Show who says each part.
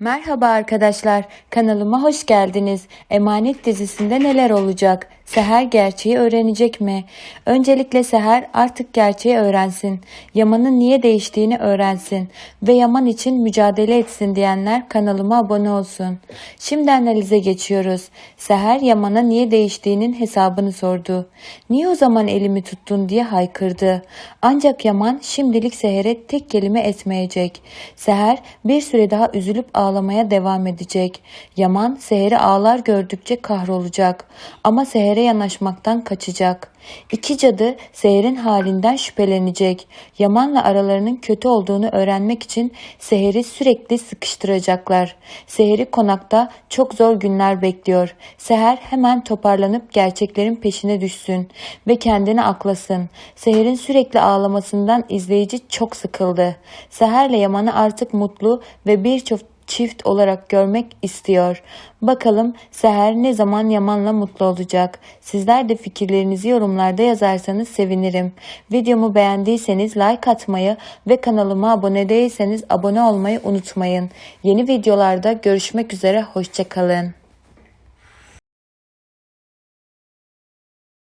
Speaker 1: Merhaba arkadaşlar, kanalıma hoş geldiniz. Emanet dizisinde neler olacak? Seher gerçeği öğrenecek mi? Öncelikle Seher artık gerçeği öğrensin. Yaman'ın niye değiştiğini öğrensin. Ve Yaman için mücadele etsin diyenler kanalıma abone olsun. Şimdi analize geçiyoruz. Seher Yaman'a niye değiştiğinin hesabını sordu. Niye o zaman elimi tuttun diye haykırdı. Ancak Yaman şimdilik Seher'e tek kelime etmeyecek. Seher bir süre daha üzülüp ağlamaya devam edecek. Yaman Seher'i ağlar gördükçe kahrolacak. Ama Seher'e yanaşmaktan kaçacak. İki cadı Seher'in halinden şüphelenecek. Yaman'la aralarının kötü olduğunu öğrenmek için Seher'i sürekli sıkıştıracaklar. Seher'i konakta çok zor günler bekliyor. Seher hemen toparlanıp gerçeklerin peşine düşsün ve kendini aklasın. Seher'in sürekli ağlamasından izleyici çok sıkıldı. Seher'le Yaman'ı artık mutlu ve birçok çift olarak görmek istiyor. Bakalım Seher ne zaman Yaman'la mutlu olacak? Sizler de fikirlerinizi yorumlarda yazarsanız sevinirim. Videomu beğendiyseniz like atmayı ve kanalıma abone değilseniz abone olmayı unutmayın. Yeni videolarda görüşmek üzere, hoşçakalın.